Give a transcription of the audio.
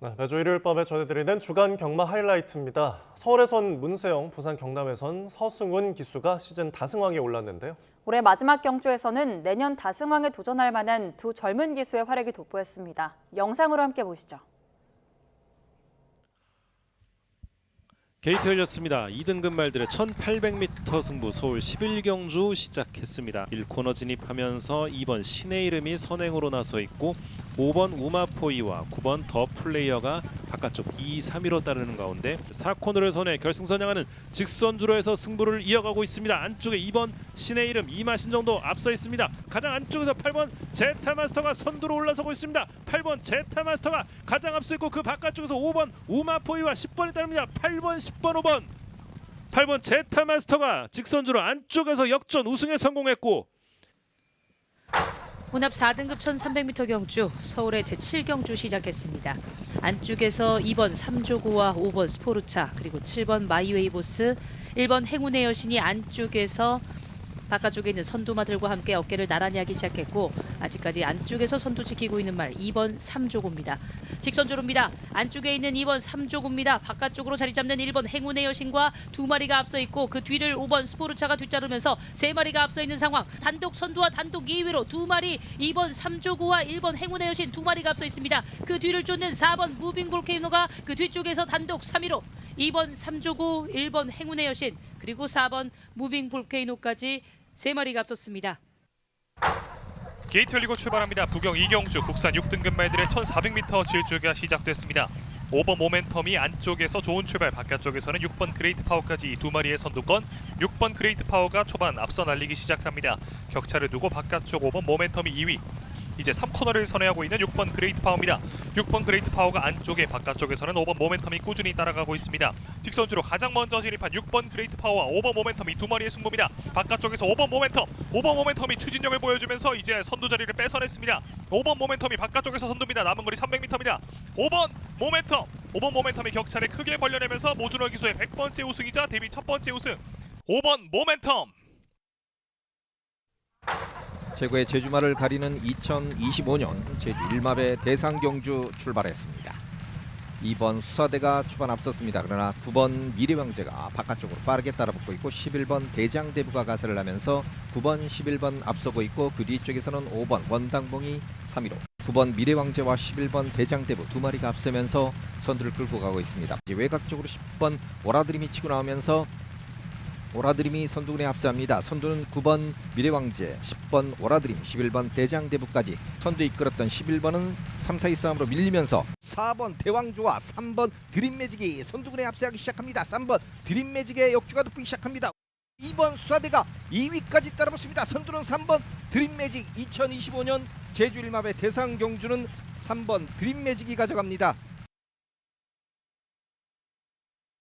네, 매주 일요일 밤에 전해드리는 주간 경마 하이라이트입니다. 서울에선 문세영, 부산 경남에선 서승훈 기수가 시즌 다승왕에 올랐는데요. 올해 마지막 경주에서는 내년 다승왕에 도전할 만한 두 젊은 기수의 활약이 돋보였습니다. 영상으로 함께 보시죠. 게이트 열렸습니다. 2등급 말들의 1800m 승부 서울 11경주 시작했습니다. 1코너 진입하면서 2번 신의 이름이 선행으로 나서 있고 5번 우마포이와 9번 더 플레이어가 바깥쪽 2, 3위로 따르는 가운데 4코너를 선해 결승선양하는 직선주로 해서 승부를 이어가고 있습니다. 안쪽에 2번 신의 이름 이마신 정도 앞서 있습니다. 가장 안쪽에서 8번 제타 마스터가 선두로 올라서고 있습니다. 8번 제타 마스터가 가장 앞서 있고 그 바깥쪽에서 5번 우마포이와 10번이 따릅니다. 8번, 10번, 5번. 8번 제타 마스터가 직선주로 안쪽에서 역전 우승에 성공했고 혼합 4등급 1300m 경주 서울의 제7경주 시작했습니다. 안쪽에서 2번 삼조구와 5번 스포르차 그리고 7번 마이웨이보스 1번 행운의 여신이 안쪽에서 바깥쪽에 있는 선두마들과 함께 어깨를 나란히 하기 시작했고 아직까지 안쪽에서 선두 지키고 있는 말 2번 삼조구입니다. 직선주로입니다. 안쪽에 있는 2번 삼조구입니다. 바깥쪽으로 자리 잡는 1번 행운의 여신과 두 마리가 앞서 있고 그 뒤를 5번 스포르차가 뒤따르면서 세 마리가 앞서 있는 상황. 단독 선두와 단독 2위로 두 마리 2번 삼조구와 1번 행운의 여신 두 마리가 앞서 있습니다. 그 뒤를 쫓는 4번 무빙 볼케이노가 그 뒤쪽에서 단독 3위로 2번 삼조구 1번 행운의 여신 그리고 4번 무빙 볼케이노까지 세 마리가 앞섰습니다. 게이트 열리고 출발합니다. 부경 이경주 국산 6등급 말들의 1400m 질주가 시작됐습니다. 5번 모멘텀이 안쪽에서 좋은 출발, 바깥쪽에서는 6번 그레이트 파워까지 두 마리의 선두권, 6번 그레이트 파워가 초반 앞서 날리기 시작합니다. 격차를 두고 바깥쪽 5번 모멘텀이 2위. 이제 3코너를 선회하고 있는 6번 그레이트 파워입니다. 6번 그레이트 파워가 안쪽에 바깥쪽에서는 5번 모멘텀이 꾸준히 따라가고 있습니다. 직선주로 가장 먼저 진입한 6번 그레이트 파워와 5번 모멘텀이 두 마리의 승부입니다. 바깥쪽에서 5번 모멘텀, 5번 모멘텀이 추진력을 보여주면서 이제 선두 자리를 뺏어냈습니다. 5번 모멘텀이 바깥쪽에서 선두입니다. 남은 거리 300m입니다. 5번 모멘텀, 5번 모멘텀이 격차를 크게 벌려내면서 모준호 기수의 100번째 우승이자 데뷔 첫 번째 우승. 5번 모멘텀. 최고의 제주말을 가리는 2025년 제주 일마배 대상경주 출발했습니다. 2번 수사대가 초반 앞섰습니다. 그러나 9번 미래왕제가 바깥쪽으로 빠르게 따라붙고 있고 11번 대장대부가 가세를 하면서 9번 11번 앞서고 있고 그 뒤쪽에서는 5번 원당봉이 3위로 9번 미래왕제와 11번 대장대부 두 마리가 앞서면서 선두를 끌고 가고 있습니다. 이제 외곽 쪽으로 10번 오라드림이 치고 나오면서 오라드림이 선두군에 앞서합니다. 선두는 9번 미래왕제, 10번 오라드림, 11번 대장대부까지 선두 이끌었던 11번은 3, 4위 싸움으로 밀리면서 4번 대왕조와 3번 드림매직이 선두군에 앞서가기 시작합니다. 3번 드림매직의 역주가 돋보기 시작합니다. 2번 수사대가 2위까지 따라붙습니다. 선두는 3번 드림매직 2025년 제주 일마배 대상 경주는 3번 드림매직이 가져갑니다.